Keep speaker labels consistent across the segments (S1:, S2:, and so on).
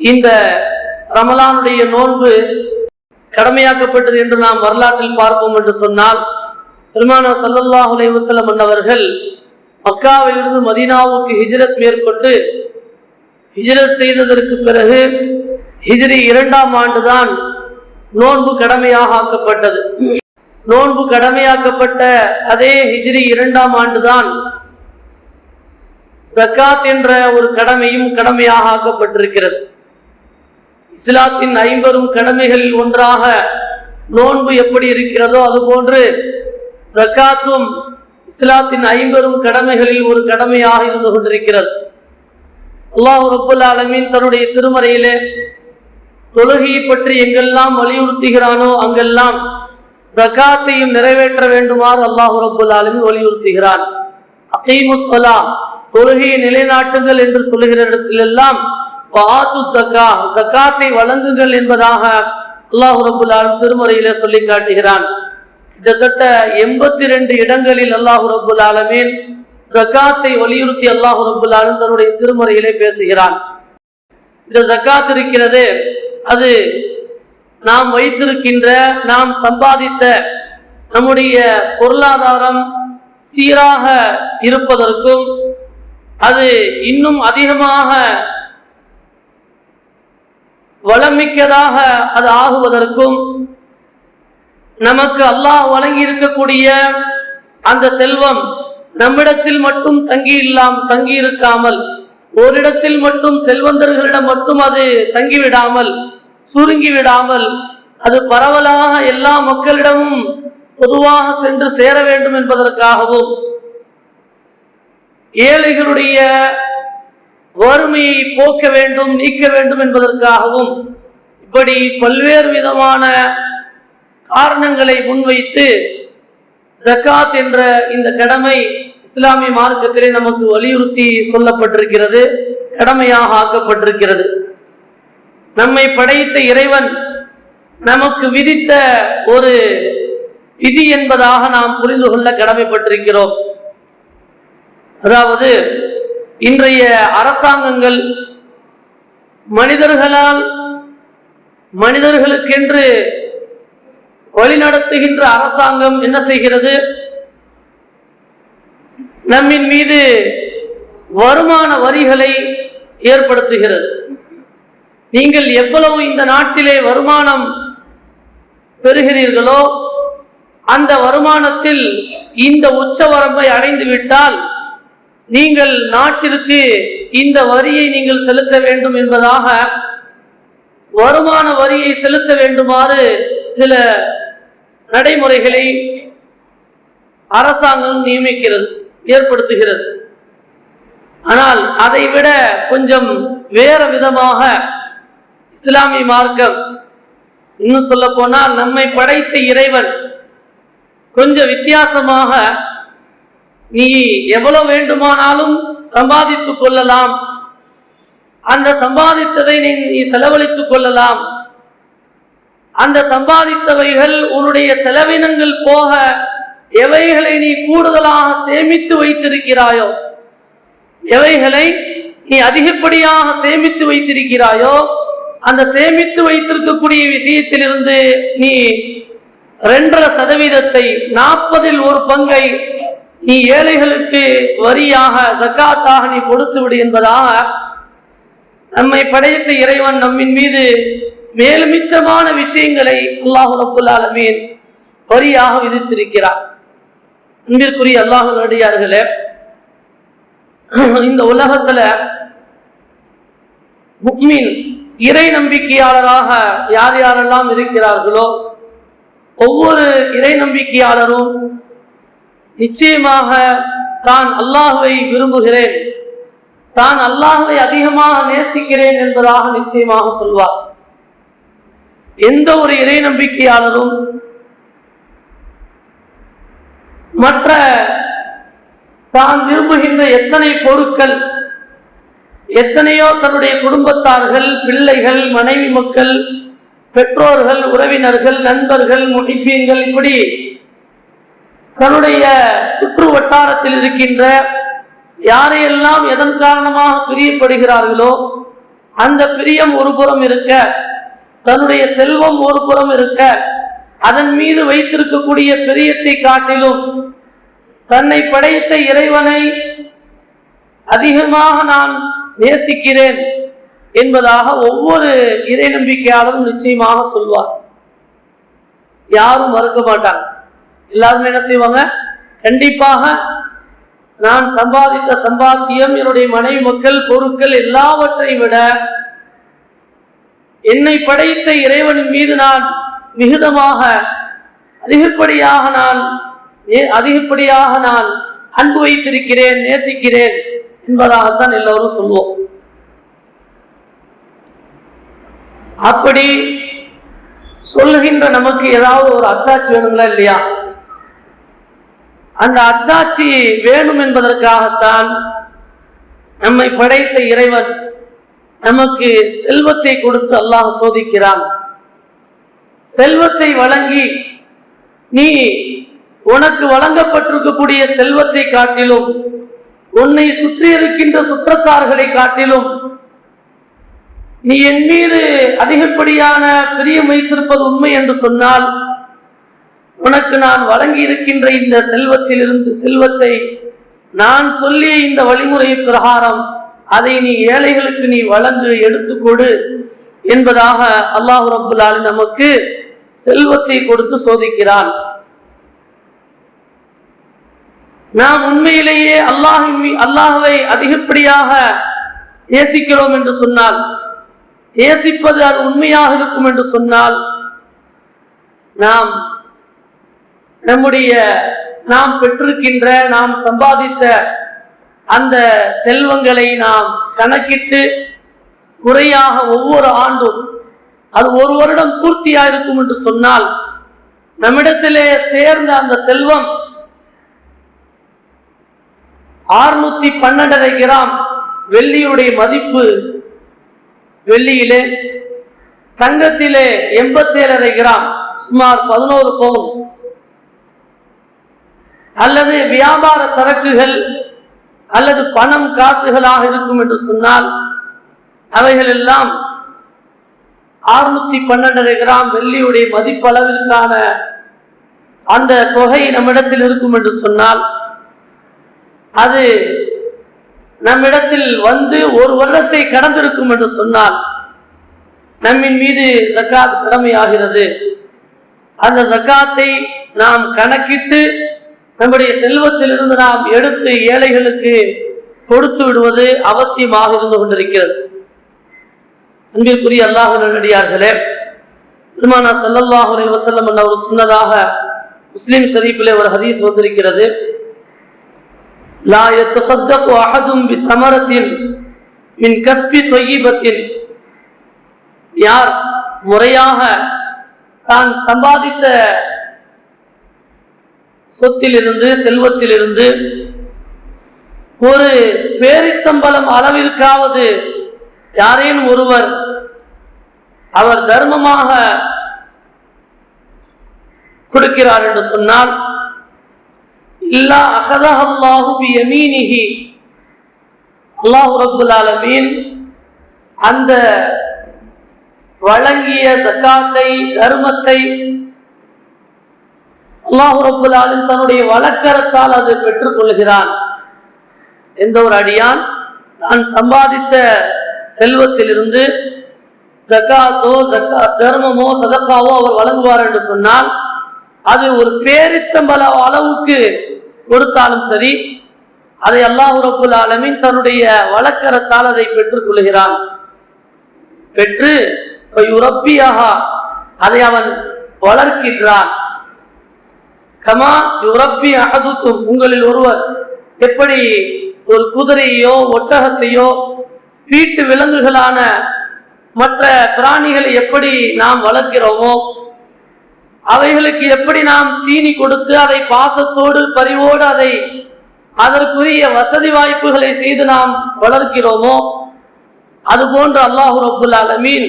S1: இந்த ரமலானுடைய நோன்பு கடமையாக்கப்பட்டது என்று நாம் வரலாற்றில் பார்ப்போம் என்று சொன்னால் பெருமானா சல்லல்லாஹு வசலம் வஸல்லம் அன்னவர்கள் மக்காவிலிருந்து மதீனாவுக்கு ஹிஜ்ரத் மேற்கொண்டு ஹிஜ்ரத் செய்ததற்கு பிறகு ஹிஜ்ரி இரண்டாம் ஆண்டுதான் நோன்பு கடமையாக ஆக்கப்பட்டது. நோன்பு கடமையாக்கப்பட்ட அதே ஹிஜ்ரி இரண்டாம் ஆண்டுதான் சக்காத் என்ற ஒரு கடமையும் கடமையாக ஆக்கப்பட்டிருக்கிறது. இஸ்லாத்தின் ஐம்பெரும் கடமைகளில் ஒன்றாக நோன்பு எப்படி இருக்கிறதோ அதுபோன்று ஜக்காத்தும் இஸ்லாத்தின் ஐம்பெரும் கடமைகளில் ஒரு கடமையாக இருந்து கொண்டிருக்கிறது. அல்லாஹ் ரப்புல் ஆலமின் தன்னுடைய திருமறையிலே தொழுகையை பற்றி எங்கெல்லாம் வலியுறுத்துகிறானோ அங்கெல்லாம் ஜக்காத்தையும் நிறைவேற்ற வேண்டுமாறு அல்லாஹு ரப்புல் ஆலமின் வலியுறுத்துகிறான். அகீமுஸ்ஸலா தொழுகையை நிலைநாட்டுங்கள் என்று சொல்லுகிற இடத்திலெல்லாம் பாத்து சக்கா சக்காத்தை வழங்குங்கள் என்பதாக அல்லாஹ் ரபுல் ஆலம் திருமுறையில சொல்லி காட்டுகிறான். கிட்டத்தட்ட எண்பத்தி ரெண்டு இடங்களில் அல்லாஹு ரபுல் ஆலமீன் ஜக்காத்தை வலியுறுத்தி அல்லாஹு ரபுல் ஆலம் தன்னுடைய திருமறையிலே பேசுகிறான். இந்த ஜக்காத் இருக்கிறது அது நாம் வைத்திருக்கின்ற நாம் சம்பாதித்த நம்முடைய பொருளாதாரம் சீராக இருப்பதற்கும் அது இன்னும் அதிகமாக வளமிக்கதாக அது ஆகுவதற்கும் நமக்கு அல்லாஹ் வழங்கி இருக்கக்கூடிய அந்த செல்வம் நம்மிடத்தில் மட்டும் தங்கி இல்லாம் தங்கி இருக்காமல் ஓரிடத்தில் மட்டும் செல்வந்தர்களிடம் மட்டும் அது தங்கிவிடாமல் சுருங்கி விடாமல் அது பரவலாக எல்லா மக்களிடமும் பொதுவாக சென்று சேர வேண்டும் என்பதற்காகவும் ஏழைகளுடைய வறுமையை போக்க வேண்டும் நீக்க வேண்டும் என்பதற்காகவும் இப்படி பல்வேறு விதமான காரணங்களை முன்வைத்து ஜக்காத் என்ற இந்த கடமை இஸ்லாமிய மார்க்கத்திலே நமக்கு வலியுறுத்தி சொல்லப்பட்டிருக்கிறது கடமையாக ஆக்கப்பட்டிருக்கிறது. நம்மை படைத்த இறைவன் நமக்கு விதித்த ஒரு விதி என்பதாக நாம் புரிந்து கொள்ள கடமைப்பட்டிருக்கிறோம். அதாவது இன்றைய அரசாங்கங்கள் மனிதர்களால் மனிதர்களுக்கென்று வழிநடத்துகின்ற அரசாங்கம் என்ன செய்கிறது? நம்மின் மீது வருமான வரிகளை ஏற்படுத்துகிறது. நீங்கள் எவ்வளவு இந்த நாட்டிலே வருமானம் பெறுகிறீர்களோ அந்த வருமானத்தில் இந்த உச்சவரம்பை அடைந்து விட்டால் நீங்கள் நாட்டிற்கு இந்த வரியை நீங்கள் செலுத்த வேண்டும் என்பதாக வருமான வரியை செலுத்த வேண்டுமாறு சில நடைமுறைகளை அரசாங்கம் நியமிக்கிறது ஏற்படுத்துகிறது. ஆனால் அதை விட கொஞ்சம் வேற விதமாக இஸ்லாமிய மார்க்கம் இன்னும் சொல்ல போனால் நம்மை படைத்த இறைவன் கொஞ்சம் வித்தியாசமாக நீ எவ்வளவு வேண்டுமானாலும் சம்பாதித்துக் கொள்ளலாம். அந்த சம்பாதித்ததை நீ நீ செலவழித்துக் கொள்ளலாம். அந்த சம்பாதித்தவைகள் உன்னுடைய செலவினங்கள் போக எவைகளை நீ கூடுதலாக சேமித்து வைத்திருக்கிறாயோ எவைகளை நீ அதிகப்படியாக சேமித்து வைத்திருக்கிறாயோ அந்த சேமித்து வைத்திருக்கக்கூடிய விஷயத்திலிருந்து நீ ரெண்டரை சதவீதத்தை நாற்பதில் ஒரு பங்கை நீ ஏழைகளுக்கு வரியாக ஜக்காத்தாக நீ கொடுத்து விடு என்பதாக நம்மை படைத்த இறைவன் நம்மின் மீது மேலும் மிச்சமான விஷயங்களை அல்லாஹு ரபுல் வரியாக விதித்திருக்கிறார். அன்பிற்குரிய அல்லாஹு நடிகார்களே இந்த உலகத்துல முக்மின் இறை நம்பிக்கையாளராக யார் யாரெல்லாம் இருக்கிறார்களோ ஒவ்வொரு இறை நம்பிக்கையாளரும் நிச்சயமாக தான் அல்லாஹுவை விரும்புகிறேன். தான் அல்லாஹுவை அதிகமாக நேசிக்கிறேன் என்பதாக நிச்சயமாக சொல்வார். எந்த ஒரு இறை நம்பிக்கையாளரும் மற்ற தான் விரும்புகின்ற எத்தனை பொருட்கள் எத்தனையோ தன்னுடைய குடும்பத்தார்கள் பிள்ளைகள் மனைவி மக்கள் பெற்றோர்கள் உறவினர்கள் நண்பர்கள் முனிப்பீன்கள் இப்படி தன்னுடைய சுற்று வட்டாரத்தில் இருக்கின்ற யாரையெல்லாம் எதன் காரணமாக பிரியப்படுகிறார்களோ அந்த பிரியம் ஒரு புறம் இருக்க தன்னுடைய செல்வம் ஒரு புறம் இருக்க அதன் மீது வைத்திருக்கக்கூடிய பிரியத்தை காட்டிலும் தன்னை படைத்த இறைவனை அதிகமாக நான் நேசிக்கிறேன் என்பதாக ஒவ்வொரு இறை நம்பிக்கையாளரும் நிச்சயமாக சொல்வார். யாரும் மறுக்க மாட்டாங்க. எல்லாருமே என்ன செய்வாங்க? கண்டிப்பாக நான் சம்பாதித்த சம்பாத்தியம் என்னுடைய மனைவி மக்கள் பொருட்கள் எல்லாவற்றை விட என்னை படைத்த இறைவனின் மீது நான் மிகுதமாக அதிகப்படியாக நான் அதிகப்படியாக நான் அன்பு வைத்திருக்கிறேன் நேசிக்கிறேன் என்பதாகத்தான் எல்லோரும் சொல்வோம். அப்படி சொல்லுகின்ற நமக்கு ஏதாவது ஒரு அத்தாட்சி வேணுங்களா இல்லையா? அந்த அத்தாட்சி வேணும் என்பதற்காகத்தான் நம்மை படைத்த இறைவன் நமக்கு செல்வத்தை கொடுத்து அல்லாஹ் சோதிக்கிறான். செல்வத்தை வழங்கி நீ உனக்கு வழங்கப்பட்டிருக்கக்கூடிய செல்வத்தை காட்டிலும் உன்னை சுற்றி இருக்கின்ற சுற்றத்தார்களை காட்டிலும் நீ என் மீது அதிகப்படியான பிரியம் வைத்திருப்பது உண்மை என்று சொன்னால் உனக்கு நான் வழங்கி இருக்கின்ற இந்த செல்வத்திலிருந்து செல்வத்தை நான் சொல்லிய இந்த வழிமுறை பிரகாரம் அதை நீ ஏழைகளுக்கு நீ வழங்கு எடுத்துக்கொடு என்பதாக அல்லாஹ் ரபுல்லாலி நமக்கு செல்வத்தை கொடுத்து சோதிக்கிறான். நாம் உண்மையிலேயே அல்லாஹ் மீ- அதிகப்படியாக நேசிக்கிறோம் என்று சொன்னால் நேசிப்பது அது உண்மையாக இருக்கும் என்று சொன்னால் நாம் நம்முடைய நாம் பெற்றிருக்கின்ற நாம் சம்பாதித்த அந்த செல்வங்களை நாம் கணக்கிட்டு குறையாக ஒவ்வொரு ஆண்டும் அது ஒரு வருடம் பூர்த்தியா இருக்கும் என்று சொன்னால் நம்மிடத்திலே சேர்ந்த அந்த செல்வம் ஆறுநூத்தி பன்னெண்டரை கிராம் வெள்ளியுடைய மதிப்பு வெள்ளியிலே தங்கத்திலே எண்பத்தி ஏழரை கிராம் சுமார் பதினோரு பவுன் அல்லது வியாபார சரக்குகள் அல்லது பணம் காசுகளாக இருக்கும் என்று சொன்னால் அவைகள் எல்லாம் அறுநூத்தி பன்னெண்டரை கிராம் வெள்ளியுடைய மதிப்பளவிற்கான அந்த தொகை நம்மிடத்தில் இருக்கும் என்று சொன்னால் அது நம்மிடத்தில் வந்து ஒரு வருடத்தை கடந்திருக்கும் என்று சொன்னால் நம்மின் மீது ஜக்காத் கடமையாகிறது. அந்த ஜக்காத்தை நாம் கணக்கிட்டு நம்முடைய செல்வத்திலிருந்து நாம் எடுத்து ஏழைகளுக்கு கொடுத்து விடுவது அவசியமாக இருந்து கொண்டிருக்கிறது. அன்பிற்குரிய அல்லாஹ் நல்லடியார்களே பெருமானா ஸல்லல்லாஹு வசல்லம் வஸல்லம் அவர் சொன்னதாக முஸ்லீம் ஷரீஃபிலே ஒரு ஹதீஸ் வந்திருக்கிறது. லா யத்தசத்தகு அஹதும் பித்தமரத்தின் மின் கஸ்பி தொய்யிபத்தின். யார் முறையாக தான் சம்பாதித்த சொத்திலிருந்து செல்வத்திலிருந்து ஒரு பேரித்தம்பலம் அளவிற்காவது யாரேன் ஒருவர் அவர் தர்மமாக கொடுக்கிறார் என்று சொன்னால் இல்லா அகதஹல்லாஹு பி யமீனிஹி அல்லாஹ் ரப்புல் ஆலமீன் அந்த வழங்கிய தக்காத்தை தர்மத்தை அல்லாஹ் ரப்புல் தன்னுடைய வழக்கரத்தால் அது பெற்றுக்கொள்கிறான் எந்த ஒரு அடியான் தான் சம்பாதித்த செல்வத்திலிருந்து ஜக்காத்தோ ஜக்கா தர்மமோ சதக்காவோ அவர் வழங்குவார் என்று சொன்னால் அது ஒரு பேரித்தம்பல அளவுக்கு கொடுத்தாலும் சரி அதை அல்லாஹ் ரப்புல் தன்னுடைய வழக்கரத்தால் அதை பெற்றுக் கொள்கிறான். பெற்று உரப்பியாக அதை அவன் வளர்க்கின்றான். கமா யுரப்பி அகதுக்கும் உங்களில் ஒருவர் எப்படி ஒரு குதிரையோ ஒட்டகத்தையோ வீட்டு விலங்குகளான மற்ற பிராணிகளை எப்படி நாம் வளர்க்கிறோமோ அவைகளுக்கு எப்படி நாம் தீனி கொடுத்து அதை பாசத்தோடு பரிவோடு அதை அதற்குரிய வசதி வாய்ப்புகளை செய்து நாம் வளர்க்கிறோமோ அதுபோன்று அல்லாஹு அப்துல் அலமீன்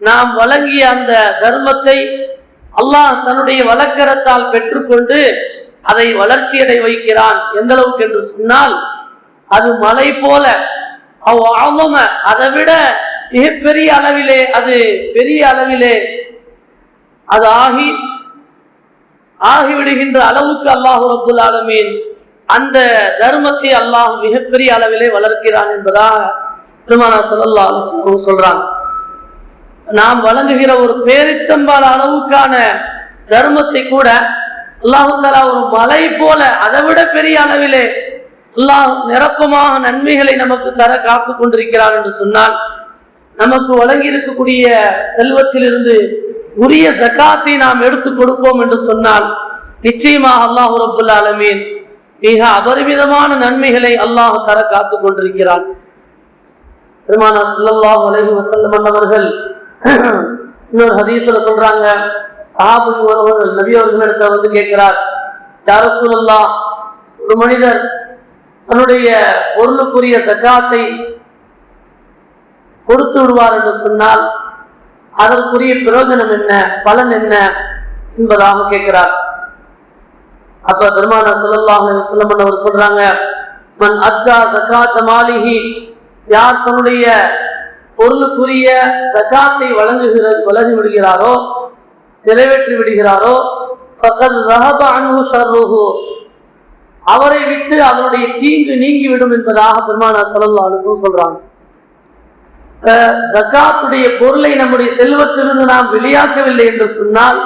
S1: நாம் வழங்கிய அந்த தர்மத்தை அல்லாஹ் தன்னுடைய வழக்கரத்தால் பெற்றுக்கொண்டு அதை வளர்ச்சியடை வைக்கிறான் எந்த அளவுக்கு என்று சொன்னால் அது மலை போல. அவ் அதை விட மிகப்பெரிய அளவிலே அது பெரிய அளவிலே அது ஆகி ஆகிவிடுகின்ற அளவுக்கு அல்லாஹு ரபுல் ஆலமீன் அந்த தர்மத்தை அல்லாஹ் மிகப்பெரிய அளவிலே வளர்க்கிறான் என்பதாக திருமணா சொல்லல்லா அலிஸ்லாம் சொல்றாங்க. நாம் வழங்குகிற ஒரு பேரித்தம்பால் அளவுக்கான தர்மத்தை கூட அல்லாஹாலா ஒரு மலை போல அதை விட பெரிய அளவிலே அல்லாஹ் நிரப்பமாக நன்மைகளை நமக்கு தர காத்து கொண்டிருக்கிறார் என்று சொன்னால் நமக்கு வழங்கி இருக்கக்கூடிய செல்வத்திலிருந்து உரிய ஜக்காத்தை நாம் எடுத்து கொடுப்போம் என்று சொன்னால் நிச்சயமாக அல்லாஹு ரபுல் ஆலமீன் மிக அபரிமிதமான நன்மைகளை அல்லாஹ் தர காத்து கொண்டிருக்கிறான். பெருமானா ஸல்லல்லாஹு அலஹி வசல்லம் அவர்கள் இன்னொரு ஹதீஸ்ல சொல்றாங்க. சாபு ஒருவர் நபி அவர்களிடத்துல வந்து கேட்கிறார் யார சூழல்லா ஒரு மனிதர் தன்னுடைய பொருளுக்குரிய சக்காத்தை கொடுத்து விடுவார் என்று சொன்னால் அதற்குரிய பிரயோஜனம் என்ன பலன் என்ன என்பதாக கேட்கிறார். அப்ப பெருமான சொல்லலாம் அலைஹி அவர் சொல்றாங்க மன் அத்தா சக்காத்த மாளிகி யார் தன்னுடைய பொருளுக்குரிய சகாத்தை வழங்குகிற வழங்கி விடுகிறாரோ நிறைவேற்றி விடுகிறாரோ அவரை விட்டு அதனுடைய தீங்கு நீங்கிவிடும் என்பதாக பெருமானா ஸல்லல்லாஹு அலைஹி சொல்றாங்க. பொருளை நம்முடைய செல்வத்திலிருந்து நாம் வெளியாக்கவில்லை என்று சொன்னால்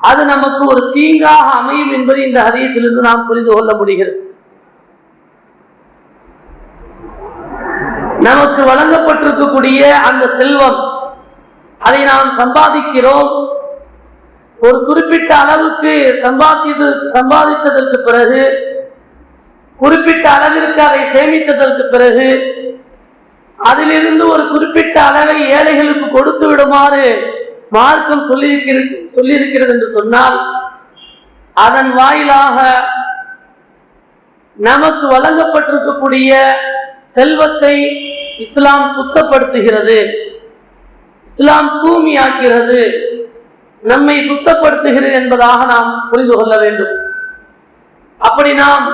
S1: அது நமக்கு ஒரு தீங்காக அமையும் என்பதை இந்த ஹதீஸிலிருந்து நாம் புரிந்து கொள்ள முடிகிறது. நமக்கு வழங்கப்பட்டிருக்கக்கூடிய அந்த செல்வம் அதை நாம் சம்பாதிக்கிறோம். ஒரு குறிப்பிட்ட அளவுக்கு சம்பாதித்து சம்பாதித்ததற்கு பிறகு குறிப்பிட்ட அளவிற்கு அதை சேமித்ததற்கு பிறகு அதிலிருந்து ஒரு குறிப்பிட்ட அளவை ஏழைகளுக்கு கொடுத்து விடுமாறு மார்க்கம் சொல்லியிருக்கிறது சொல்லியிருக்கிறது என்று சொன்னால் அதன் வாயிலாக நமக்கு வழங்கப்பட்டிருக்கக்கூடிய செல்வத்தை இஸ்லாம் சுத்தப்படுத்துகிறது. இஸ்லாம் தூய்மையாக்கிறது நம்மை சுத்தப்படுத்துகிறது என்பதாக நாம் புரிந்து கொள்ள வேண்டும். அப்படி நாம்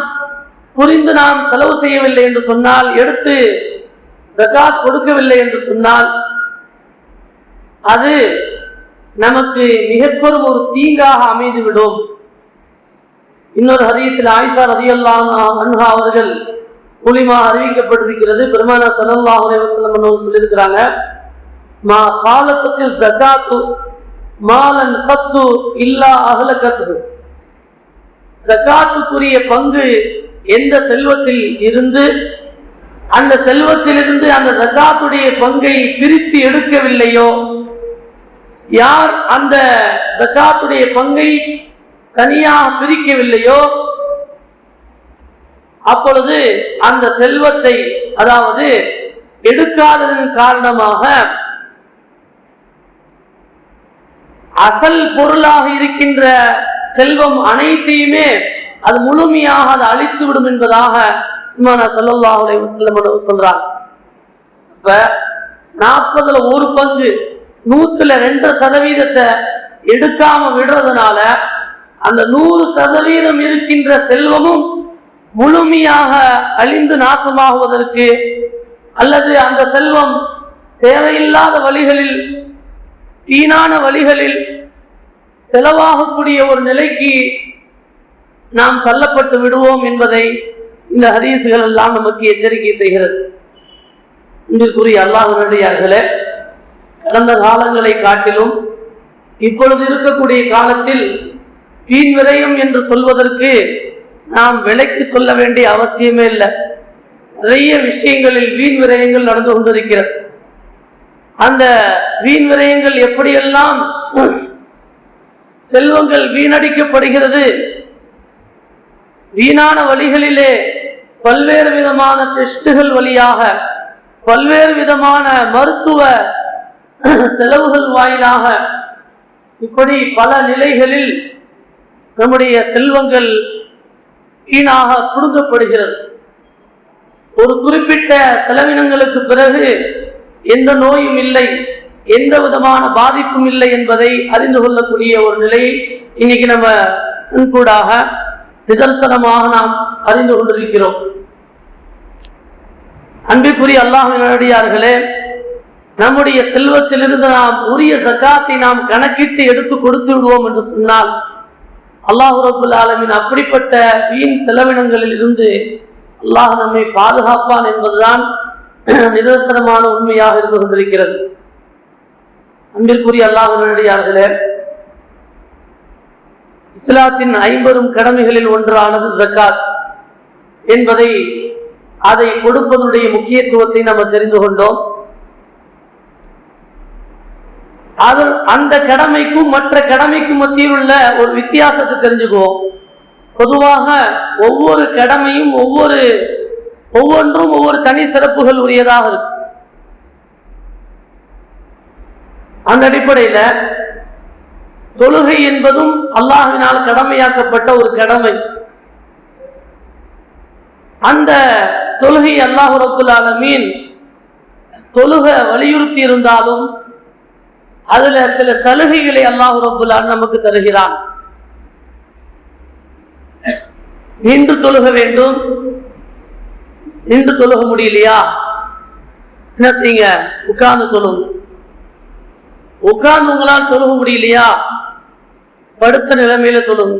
S1: புரிந்து நாம் செலவு செய்யவில்லை என்று சொன்னால் எடுத்து ஜகாத் கொடுக்கவில்லை என்று சொன்னால் அது நமக்கு மிகப்பெரும் ஒரு தீங்காக அமைந்துவிடும். இன்னொரு ஹதீஸில் ஆயிஷா ரதியல்லாஹு அன்ஹா அவர்கள் மூலியமாக அறிவிக்கப்பட்டிருக்கிறது பெருமானா ஸல்லல்லாஹு அலைஹி சொல்லியிருக்கிறாங்க மா காலத்தில் ஜகாத்து மாலன் கத்து இல்லா அகலகத்து ஜகாத்துக்குரிய பங்கு எந்த செல்வத்தில் இருந்து அந்த செல்வத்திலிருந்து அந்த ஜகாத்துடைய பங்கை பிரித்து எடுக்கவில்லையோ யார் அந்த ஜகாத்துடைய பங்கை தனியாக பிரிக்கவில்லையோ அப்பொழுது அந்த செல்வத்தை அதாவது எடுக்காததன் காரணமாக அசல் பொருளாக இருக்கின்ற செல்வம் அனைத்தையுமே அது முழுமையாக அது அழித்து விடும் என்பதாக இமானா ஸல்லல்லாஹு சொல்றாங்க. இப்ப நாற்பதுல ஒரு பங்கு நூத்துல ரெண்டு சதவீதத்தை எடுக்காம விடுறதுனால அந்த நூறு சதவீதம் இருக்கின்ற செல்வமும் முழுமையாக அழிந்து நாசமாகுவதற்கு அல்லது அந்த செல்வம் தேவையில்லாத வழிகளில் வீணான வழிகளில் செலவாகக்கூடிய ஒரு நிலைக்கு நாம் தள்ளப்பட்டு விடுவோம் என்பதை இந்த ஹதீசுகள் எல்லாம் நமக்கு எச்சரிக்கை செய்கிறது. இன்றுக்குரிய அல்லாஹர்களே கடந்த காலங்களை காட்டிலும் இப்பொழுது இருக்கக்கூடிய காலத்தில் வீண் விரயம் என்று சொல்வதற்கு நாம் விலைக்கு சொல்ல வேண்டிய அவசியமே இல்லை. நிறைய விஷயங்களில் வீண் விரயங்கள் நடந்து கொண்டிருக்கிறது. அந்த வீண் விரயங்கள் எப்படியெல்லாம் செல்வங்கள் வீணடிக்கப்படுகிறது? வீணான வழிகளிலே பல்வேறு விதமான டெஸ்டுகள் வழியாக பல்வேறு விதமான மருத்துவ செலவுகள் வாயிலாக இப்படி பல நிலைகளில் நம்முடைய செல்வங்கள் வீணாக கொடுக்கப்படுகிறது ஒரு குறிப்பிட்ட செலவினங்களுக்கு பிறகு எந்த நோயும் இல்லை எந்த விதமான பாதிப்பும் இல்லை என்பதை அறிந்து கொள்ளக்கூடிய ஒரு நிலையை இன்னைக்கு நம்ம முன்கூடாக நிதர்சனமாக நாம் அறிந்து கொண்டிருக்கிறோம். அன்பிற்குரிய அல்லாஹின் நம்முடைய செல்வத்திலிருந்து நாம் உரிய சக்காத்தை நாம் கணக்கிட்டு எடுத்து கொடுத்து விடுவோம் என்று சொன்னால் அல்லாஹு ரபுல் ஆலமின் அப்படிப்பட்ட வீண் செலவினங்களில் இருந்து அல்லாஹ் நம்மை பாதுகாப்பான் என்பதுதான் நிதர்சனமான உண்மையாக இருந்து கொண்டிருக்கிறது. அன்பிற்குரிய அல்லாஹ் இஸ்லாத்தின் ஐம்பெரும் கடமைகளில் ஒன்றானது ஜக்காத் என்பதை அதை கொடுப்பதனுடைய முக்கியத்துவத்தை நம்ம தெரிந்து கொண்டோம். அது அந்த கடமைக்கும் மற்ற கடமைக்கும் மத்தியில் உள்ள ஒரு வித்தியாசத்தை தெரிஞ்சுக்குவோம். பொதுவாக ஒவ்வொரு கடமையும் ஒவ்வொரு ஒவ்வொன்றும் ஒவ்வொரு தனி சிறப்புகள் உரியதாக இருக்கு அந்த அடிப்படையில் தொழுகை என்பதும் அல்லாஹினால் கடமையாக்கப்பட்ட ஒரு கடமை. அந்த தொழுகை அல்லாஹு ரபுல் ஆலமீன் தொழுக வலியுறுத்தி இருந்தாலும் அதுல சில சலுகைகளை அல்லாஹு ரபுல்லான் நமக்கு தருகிறான். நின்று தொழுக வேண்டும். நின்று தொழுக முடியலையா? என்ன செய்யுங்க? உட்கார்ந்து தொழுங்க. உட்கார்ந்து உங்களால் தொழுக முடியலையா? படுத்த நிலைமையில தொழுங்க.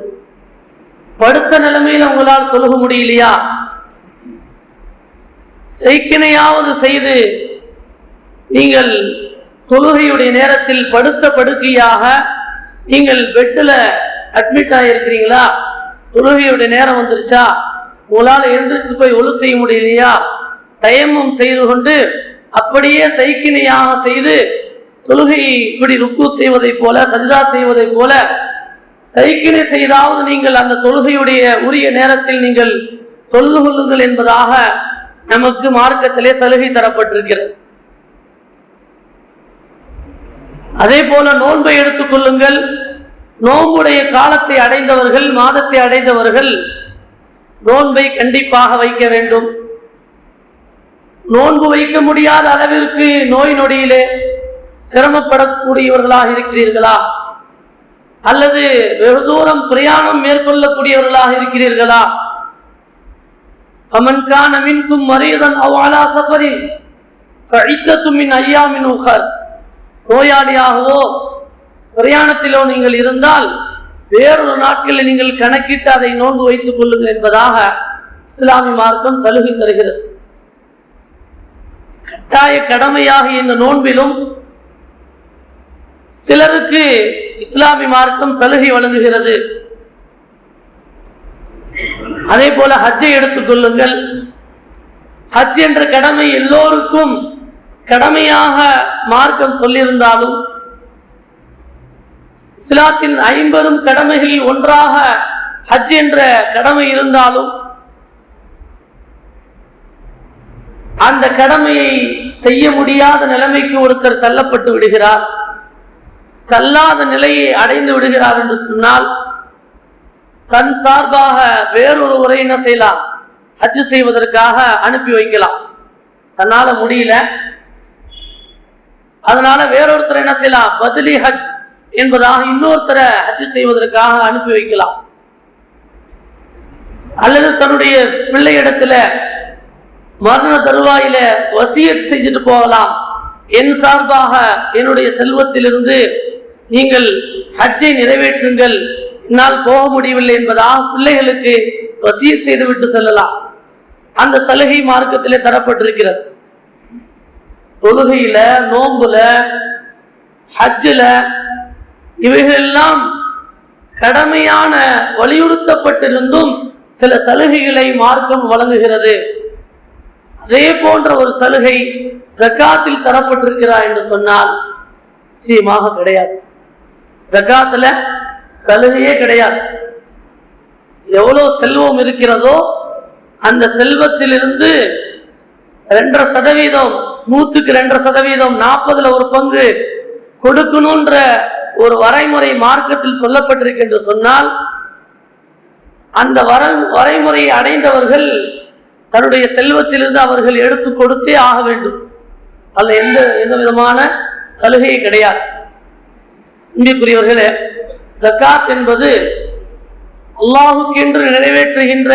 S1: படுத்த நிலைமையில உங்களால் தொழுக முடியலையா? செய்கினையாவது செய்து நீங்கள் தொழுகையுடைய நேரத்தில் படுத்த படுக்கையாக நீங்கள் பெட்டில் அட்மிட் ஆகிருக்கிறீங்களா தொழுகையுடைய நேரம் வந்துருச்சா? உங்களால் எழுந்திரிச்சு போய் ஒழு செய்ய முடியலையா? தயமும் செய்து கொண்டு அப்படியே சைக்கிணையாக செய்து தொழுகையை இப்படி ருக்கு செய்வதைப் போல சஜிதா செய்வதைப் போல சைக்கிணை செய்தாவது நீங்கள் அந்த தொழுகையுடைய உரிய நேரத்தில் நீங்கள் தொழுது கொள்ளுங்கள் என்பதாக நமக்கு மார்க்கத்திலே சலுகை தரப்பட்டிருக்கிறது. அதே போல நோன்பை எடுத்துக்கொள்ளுங்கள் நோன்புடைய காலத்தை அடைந்தவர்கள் மாதத்தை அடைந்தவர்கள் நோன்பை கண்டிப்பாக வைக்க வேண்டும். நோன்பு வைக்க முடியாத அளவிற்கு நோய் நொடியிலே சிரமப்படக்கூடியவர்களாக இருக்கிறீர்களா? அல்லது வெகு தூரம் பிரயாணம் மேற்கொள்ளக்கூடியவர்களாக இருக்கிறீர்களா? ஃபமன்கான மின்கும் மரியதன் அவ்வாலா சஃபரின் ஐயா மின் உஹர் நோயாளியாகவோ பிரயாணத்திலோ நீங்கள் இருந்தால் வேறொரு நாட்களில் நீங்கள் கணக்கிட்டு அதை நோன்பு வைத்துக் கொள்ளுங்கள் என்பதாக இஸ்லாமிய மார்க்கம் சலுகை தருகிறது. கட்டாய கடமையாக இந்த நோன்பிலும் சிலருக்கு இஸ்லாமிய மார்க்கம் சலுகை வழங்குகிறது. அதே போல ஹஜ்ஜை எடுத்துக் கொள்ளுங்கள். ஹஜ் என்ற கடமை எல்லோருக்கும் கடமையாக மார்க்கம் சொல்லியிருந்தாலும் இஸ்லாத்தின் ஐம்பெரும் கடமைகளில் ஒன்றாக ஹஜ் என்ற கடமை இருந்தாலும் அந்த கடமையை செய்ய முடியாத நிலைமைக்கு ஒருத்தர் தள்ளப்பட்டு விடுகிறார். தள்ளாத நிலையை அடைந்து விடுகிறார் என்று சொன்னால் தன் சார்பாக வேறொருவரை என்ன செய்யலாம்? ஹஜ் செய்வதற்காக அனுப்பி வைக்கலாம். தன்னால முடியல. அதனால வேறொருத்தர் என்ன செய்யலாம்? பதிலி ஹஜ் என்பதாக இன்னொருத்தரை ஹஜ் செய்வதற்காக அனுப்பி வைக்கலாம். அல்லது தன்னுடைய பிள்ளையிடத்துல மரண தருவாயில வசியத் செஞ்சுட்டு போகலாம். என் சார்பாக என்னுடைய செல்வத்திலிருந்து நீங்கள் ஹஜ்ஜை நிறைவேற்றுங்கள். என்னால் போக முடியவில்லை என்பதாக பிள்ளைகளுக்கு வசியத் செய்துவிட்டு செல்லலாம். அந்த சலுகை மார்க்கத்திலே தரப்பட்டிருக்கிறது. தொழுகையில நோம்புல ஹஜ்ஜில் இவைகளெல்லாம் கடமையான வலியுறுத்தப்பட்டிருந்தும் சில சலுகைகளை மார்க்கம் வழங்குகிறது. அதே போன்ற ஒரு சலுகை ஜக்காத்தில் தரப்பட்டிருக்கிறார் என்று சொன்னால் நிச்சயமாக கிடையாது. ஜக்காத்துல சலுகையே கிடையாது. எவ்வளோ செல்வம் இருக்கிறதோ அந்த செல்வத்திலிருந்து ரெண்டரை சதவீதம் நூத்துக்கு ரெண்டரை சதவீதம் நாற்பதுல ஒரு பங்கு கொடுக்கணுன்ற ஒரு வரைமுறை மார்க்கத்தில் சொல்லப்பட்டிருக்கு என்று சொன்னால் அந்த வர வரைமுறையை அடைந்தவர்கள் தன்னுடைய செல்வத்திலிருந்து அவர்கள் எடுத்து கொடுத்தே ஆக வேண்டும். அதுல எந்த எந்த விதமான சலுகை கிடையாது. இந்தியக்குரியவர்களே ஜக்காத் என்பது அல்லாஹுக்கென்று நிறைவேற்றுகின்ற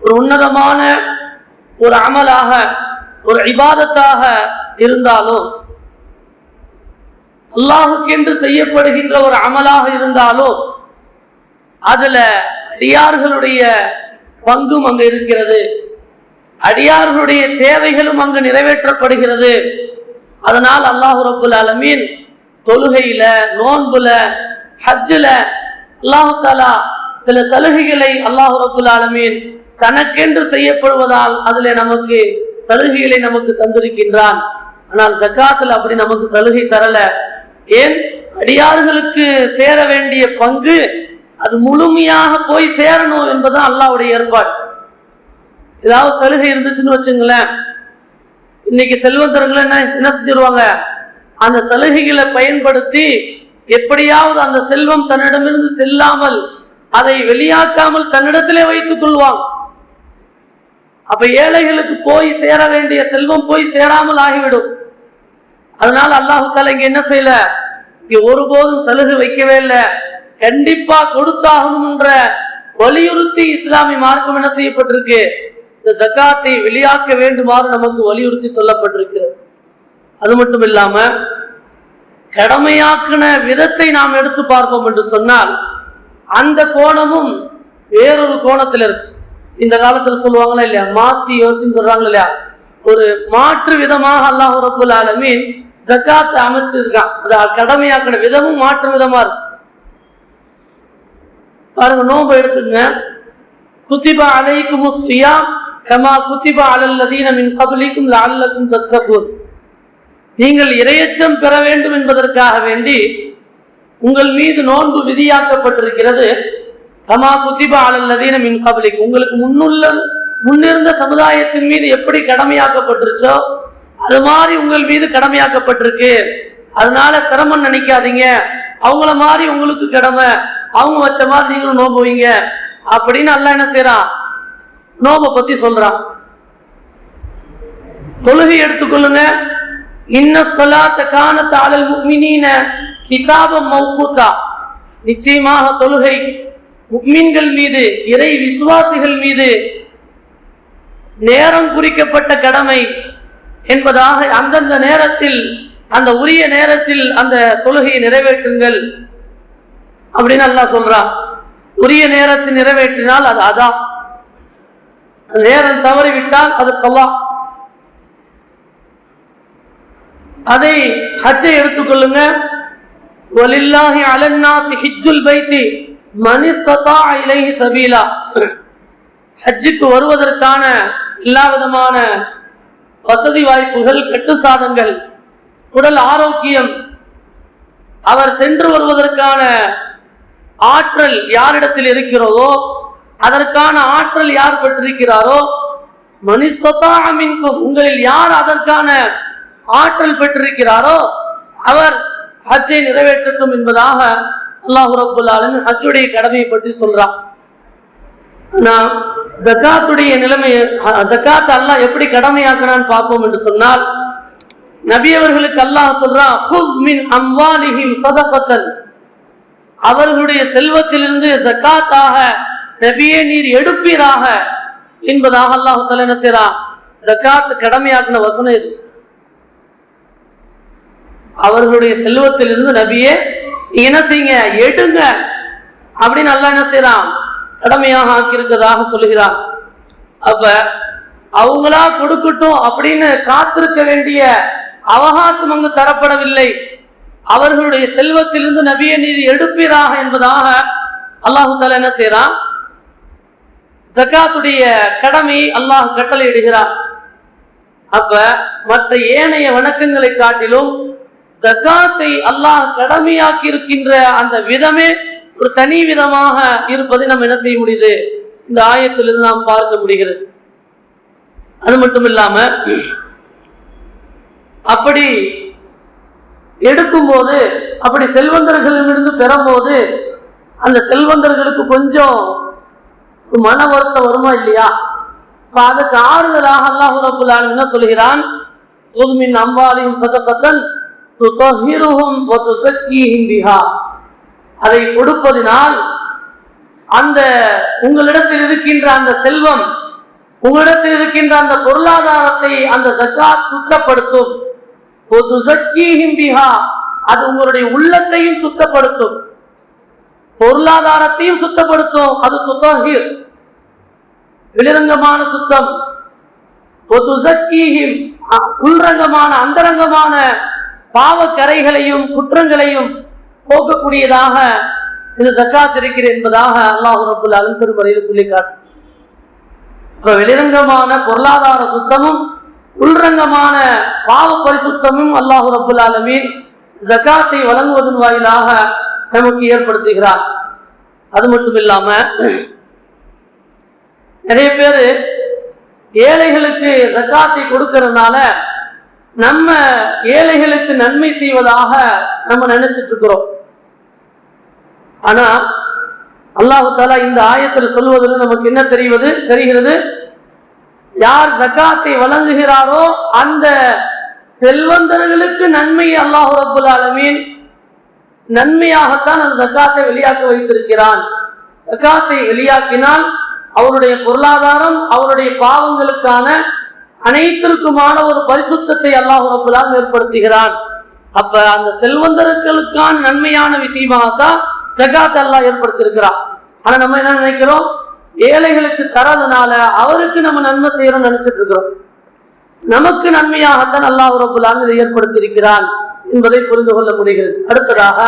S1: ஒரு உன்னதமான ஒரு அமலாக ஒரு இபாதத்தாக இருந்தாலும் அல்லாஹுக்கென்று செய்யப்படுகின்ற ஒரு அமலாக இருந்தாலும் அதுல அடியார்களுடைய பங்கும் அங்கு இருக்கிறது. அடியார்களுடைய தேவைகளும் அங்கு நிறைவேற்றப்படுகிறது. அதனால் அல்லாஹு ரபுல் அலமீன் தொழுகையில நோன்புல ஹஜ்ஜுல அல்லாஹு தாலா சில சலுகைகளை அல்லாஹு ரபுல் ஆலமீன் தனக்கென்று செய்யப்படுவதால் அதுல நமக்கு சலுகைகளை நமக்கு தந்திருக்கின்றான். ஆனால் ஜக்காத்துல அப்படி நமக்கு சலுகை தரல. ஏன்? அடியார்களுக்கு சேர வேண்டிய பங்கு அது முழுமையாக போய் சேரணும் என்பதுதான் அல்லாவுடைய ஏற்பாடு. ஏதாவது சலுகை இருந்துச்சுன்னு வச்சுங்களேன். இன்னைக்கு செல்வந்தர்கள் என்ன என்ன செஞ்சிருவாங்க? அந்த சலுகைகளை பயன்படுத்தி எப்படியாவது அந்த செல்வம் தன்னிடமிருந்து செல்லாமல் அதை வெளியாக்காமல் தன்னிடத்திலே வைத்துக் கொள்வாங்க அப்ப ஏழைகளுக்கு போய் சேர வேண்டிய செல்வம் போய் சேராமல் ஆகிவிடும். அதனால அல்லாஹு இங்க என்ன செய்யல? இங்க ஒருபோதும் சலுகை வைக்கவே இல்லை. கண்டிப்பா கொடுத்தாகணும்ன்ற வலியுறுத்தி இஸ்லாமிய மார்க்கம் என்ன செய்யப்பட்டிருக்கு? இந்த ஜக்காத்தை வெளியாக்க வேண்டுமாறு நமக்கு வலியுறுத்தி சொல்லப்பட்டிருக்கிறது. அது மட்டும் இல்லாம கடமையாக்கின விதத்தை நாம் எடுத்து பார்ப்போம் என்று சொன்னால் அந்த கோணமும் வேறொரு கோணத்தில் இருக்கு இந்த காலத்துல சொல்லுவாங்களா இல்லையா? மாத்தி யோசின்னு சொல்றாங்க இல்லையா? ஒரு மாற்று விதமாக அல்லாஹ் ரபுல் ஆலமீன் ஜக்காத்தை அமைச்சிருக்கான். அது கடமையாக்கிற விதமும் மாற்று விதமா இருக்கு. பாருங்க நோன்பு எடுத்துங்க குத்திபா அலைக்கும் சுயா கமா குத்திபா அலல்லதீன மின் கபலிக்கும் லால்லக்கும் தத்தபூர் நீங்கள் இரையச்சம் பெற வேண்டும் என்பதற்காக வேண்டி உங்கள் மீது நோன்பு விதியாக்கப்பட்டிருக்கிறது. கமா குத்திபா அலல்லதீன மின் கபலிக். உங்களுக்கு முன்னுள்ள முன்னிருந்த சமுதாயத்தின் மீது எப்படி கடமையாக்கப்பட்டிருச்சோ அது மாதிரி உங்கள் மீது கடமையாக்கப்பட்டிருக்கு. அதனால சிரமம் நினைக்காதீங்க. அவங்கள மாதிரி உங்களுக்கு கடமை. அவங்க வச்ச மாதிரி நீங்களும் நோம்புவீங்க. அப்படின்னு அல்ல என்ன செய்யறான் நோம்பை பத்தி சொல்றான். தொழுகை எடுத்துக்கொள்ளுங்க. இன்ன சொலாத்த காண தாளல் முக்மினீன கிதாபம் மௌகூத்தா. நிச்சயமாக தொழுகை முக்மீன்கள் மீது இறை விசுவாசிகள் மீது நேரம் குறிக்கப்பட்ட கடமை என்பதாக அந்தந்த நேரத்தில் அந்த உரிய நேரத்தில் அந்த தொழுகையை நிறைவேற்றுங்கள் அப்படின்னு அல்லா சொல்றான் உரிய நேரத்தில் நிறைவேற்றினால் அது அதா. நேரம் தவறிவிட்டால் அது கல்லா அதை ஹஜ்ஜை எடுத்துக்கொள்ளுங்க. வலில்லாஹி அலன்னாசி ஹிஜ்ஜுல் பைத்தி. மனிசதா இலகி சபீலா. ஹஜ்ஜுக்கு வருவதற்கான எல்லா விதமான வசதி வாய்ப்புகள் கட்டு சாதங்கள் உடல் ஆரோக்கியம் அவர் சென்று வருவதற்கான ஆற்றல் யாரிடத்தில் இருக்கிறதோ அதற்கான ஆற்றல் யார் பெற்றிருக்கிறாரோ மனிதமின்கும் உங்களில் யார் அதற்கான ஆற்றல் பெற்றிருக்கிறாரோ அவர் ஹஜ்ஜை நிறைவேற்றட்டும் என்பதாக அல்லாஹ் ரபுல் ஹஜ்ஜுடைய கடமையை பற்றி சொல்றான் நான் ஜக்காத்துடைய நிலைமையை ஜக்காத் அல்லாஹ் எப்படி கடமையாக்கினான்னு பார்ப்போம் என்று சொன்னால் நபி அவர்களுக்கு அல்லாஹ் சொல்றான் "ஹுஸ் மின் அம்வாலிஹிம் சதகத்தன். அவர்களுடைய செல்வத்திலிருந்து ஜக்காத்தாக நபியே நீர் எடுப்பீராக என்பதாக அல்லாஹு என்ன செய்றான் ஜக்காத் கடமையாக்கின வசனம் இது. அவர்களுடைய செல்வத்திலிருந்து நபியே நீங்க என்ன செய்யுங்க? எடுங்க. அப்படின்னு நல்லா என்ன செய்யறான்? கடமையாக ஆக்கியிருக்கதாக சொல்லுகிறான் அப்ப அவங்களா கொடுக்கட்டும் அப்படின்னு காத்திருக்க வேண்டிய அவகாசம் அங்கு தரப்படவில்லை. அவர்களுடைய செல்வத்திலிருந்து நபிய நீர் எடுப்பீராக என்பதாக அல்லாஹு என்ன செய்யறான்? ஜக்காத்துடைய கடமை அல்லாஹ் கட்டளையிடுகிறார். அப்ப மற்ற ஏனைய வணக்கங்களை காட்டிலும் ஜக்காத்தை அல்லாஹ் கடமையாக்கி இருக்கின்ற அந்த விதமே ஒரு தனி விதமாக இருப்பதை நம்ம என்ன செய்ய முடியுது? இந்த ஆயத்திலிருந்து நாம் பார்க்க முடிகிறது. அது மட்டும் இல்லாம அப்படி எடுக்கும்போது அப்படி செல்வந்தர்களிடமிருந்து பெறும்போது அந்த செல்வந்தர்களுக்கு கொஞ்சம் ஒரு மன வருத்தம் வருமா இல்லையா? இப்போ அதுக்கு ஆறுதலாக அல்லாஹ் ரபுல் என்ன சொல்கிறான்? உதுமின் அம்பாலின் சதகத்தன் அதை கொடுப்பதினால் அந்த உங்களிடத்தில் இருக்கின்ற அந்த செல்வம் உங்களிடத்தில் இருக்கின்ற அந்த பொருளாதாரத்தை அந்த ஜக்காத் சுத்தப்படுத்தும். பொது சக்கீஹிம் அது உங்களுடைய உள்ளத்தையும் சுத்தப்படுத்தும். பொருளாதாரத்தையும் சுத்தப்படுத்தும். அது துத்தஹீர். வெளிரங்கமான சுத்தம். பொது சக்கீஹிம் உள்ரங்கமான அந்தரங்கமான பாவக்கரைகளையும் குற்றங்களையும் போக்கக்கூடியதாக இந்த ஜக்காத் இருக்கிறது என்பதாக அல்லாஹ் ரபுல் அலம் திருமறையில் சொல்லி காட்டு இப்ப வெளிரங்கமான பொருளாதார சுத்தமும் உள்ரங்கமான பாவ பரிசுத்தமும் அல்லாஹு ரபுல் ஆலமீன் ஜக்காத்தை வழங்குவதன் வாயிலாக நமக்கு ஏற்படுத்துகிறார். அது மட்டும் இல்லாம நிறைய பேர் ஏழைகளுக்கு ஜக்காத்தை கொடுக்கறதுனால நம்ம ஏழைகளுக்கு நன்மை செய்வதாக நம்ம நினைச்சிட்டு இருக்கிறோம் ஆனா அல்லாஹு தாலா இந்த ஆயத்தில் சொல்வதில் நமக்கு என்ன தெரிவது? தெரிகிறது யார் ஜக்காத்தை வழங்குகிறாரோ அந்த செல்வந்தர்களுக்கு நன்மை அல்லாஹு ரபுல் ஆலமீன். நன்மையாகத்தான் அந்த ஜக்காத்தை வெளியாக்க வைத்திருக்கிறான். ஜக்காத்தை வெளியாக்கினால் அவருடைய பொருளாதாரம் அவருடைய பாவங்களுக்கான அனைத்திற்குமான ஒரு பரிசுத்தத்தை அல்லாஹ் ரபுல்லால் ஏற்படுத்துகிறான். அப்ப அந்த செல்வந்தர்களுக்கான நன்மையான விஷயமாகத்தான் ஜகாத் அல்லா ஏற்படுத்தியிருக்கிறான். ஆனா நம்ம என்ன நினைக்கிறோம்? ஏழைகளுக்கு தராதனால அவருக்கு நம்ம நன்மை செய்யறோம்னு நினைச்சிட்டு இருக்கிறோம். நமக்கு நன்மையாகத்தான் அல்லாஹ் ரபுல்லான் இதை ஏற்படுத்தியிருக்கிறான் என்பதை புரிந்து கொள்ள முடிகிறது. அடுத்ததாக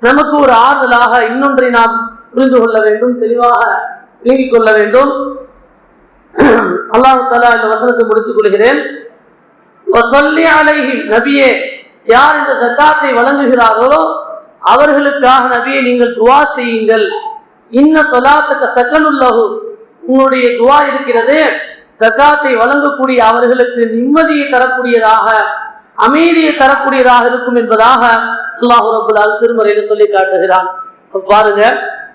S1: நமக்கு ஒரு ஆறுதலாக இன்னொன்றை நாம் புரிந்து கொள்ள வேண்டும் தெளிவாக விளங்கிக் கொள்ள வேண்டும். அல்லாஹு தாலா இந்த வசனத்தை முடித்துக் கொள்கிறேன். சொல்லி நபியே யார் இந்த சத்தாத்தை வழங்குகிறாரோ அவர்களுக்காக நபியை நீங்கள் துவா செய்யுங்கள். இன்ன சொலாத்துக்க சக்கனுள்ளகு உங்களுடைய துவா இருக்கிறது. சக்காத்தை வழங்கக்கூடிய அவர்களுக்கு நிம்மதியை தரக்கூடியதாக அமைதியை தரக்கூடியதாக இருக்கும் என்பதாக அல்லாஹு ரபுல்லால் திருமறையில் சொல்லி காட்டுகிறான். பாருங்க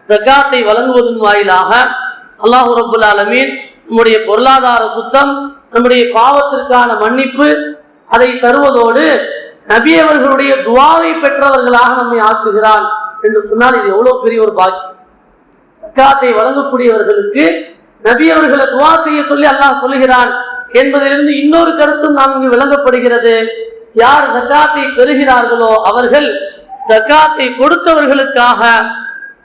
S1: சக்காத்தை வழங்குவதன் வாயிலாக அல்லாஹு ரபுல் ஆலமீன் நம்முடைய பொருளாதார சுத்தம் நம்முடைய பாவத்திற்கான மன்னிப்பு அதை தருவதோடு நபியவர்களுடைய துவாவை பெற்றவர்களாக நம்மை ஆக்குகிறான் என்று சொன்னால் இது எவ்வளவு பெரிய ஒரு பாக்கியம். சக்காத்தை வழங்கக்கூடியவர்களுக்கு நபியவர்களை துவா செய்ய சொல்லி அல்லாஹ் சொல்லுகிறான் என்பதிலிருந்து இன்னொரு கருத்தும் நாம் இங்கு விளங்கப்படுகிறது. யார் சக்காத்தை பெறுகிறார்களோ அவர்கள் சக்காத்தை கொடுத்தவர்களுக்காக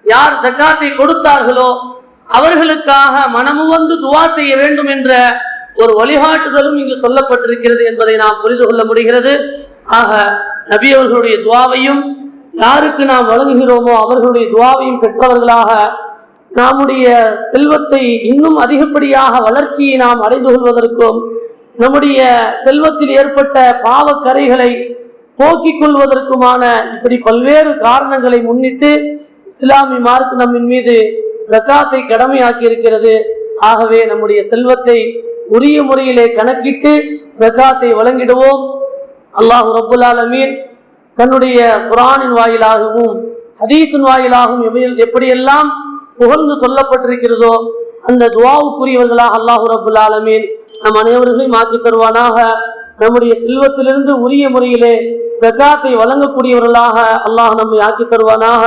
S1: யார் சக்காத்தை கொடுத்தார்களோ அவர்களுக்காக மனமு வந்து துவா செய்ய வேண்டும் என்ற ஒரு வழிகாட்டுதலும் இங்கு சொல்லப்பட்டிருக்கிறது என்பதை நாம் புரிந்து கொள்ள முடிகிறது. ஆக நபி அவர்களுடைய துவாவையும் யாருக்கு நாம் வழங்குகிறோமோ அவர்களுடைய துவாவையும் பெற்றவர்களாக நம்முடைய செல்வத்தை இன்னும் அதிகப்படியாக வளர்ச்சியை நாம் அடைந்து கொள்வதற்கும் நம்முடைய செல்வத்தில் ஏற்பட்ட பாவக்கரைகளை போக்கிக் கொள்வதற்குமான இப்படி பல்வேறு காரணங்களை முன்னிட்டு இஸ்லாமிய மார்க் நம்மின் மீது ஜக்காத்தை கடமையாக்கி இருக்கிறது ஆகவே நம்முடைய செல்வத்தை உரிய முறையிலே கணக்கிட்டு ஜக்காத்தை வழங்கிடுவோம். அல்லாஹு ரபுல் ஆலமீன் தன்னுடைய குரானின் வாயிலாகவும் ஹதீஸின் வாயிலாகவும் எப்படியெல்லாம் புகழ்ந்து சொல்லப்பட்டிருக்கிறதோ அந்த துவாவுக்குரியவர்களாக அல்லாஹு ரபுல் ஆலமீன் நம் அனைவர்களையும் ஆக்கி தருவானாக. நம்முடைய செல்வத்திலிருந்து உரிய முறையிலே ஜக்காத்தை வழங்கக்கூடியவர்களாக அல்லாஹ் நம்மை ஆக்கி தருவானாக.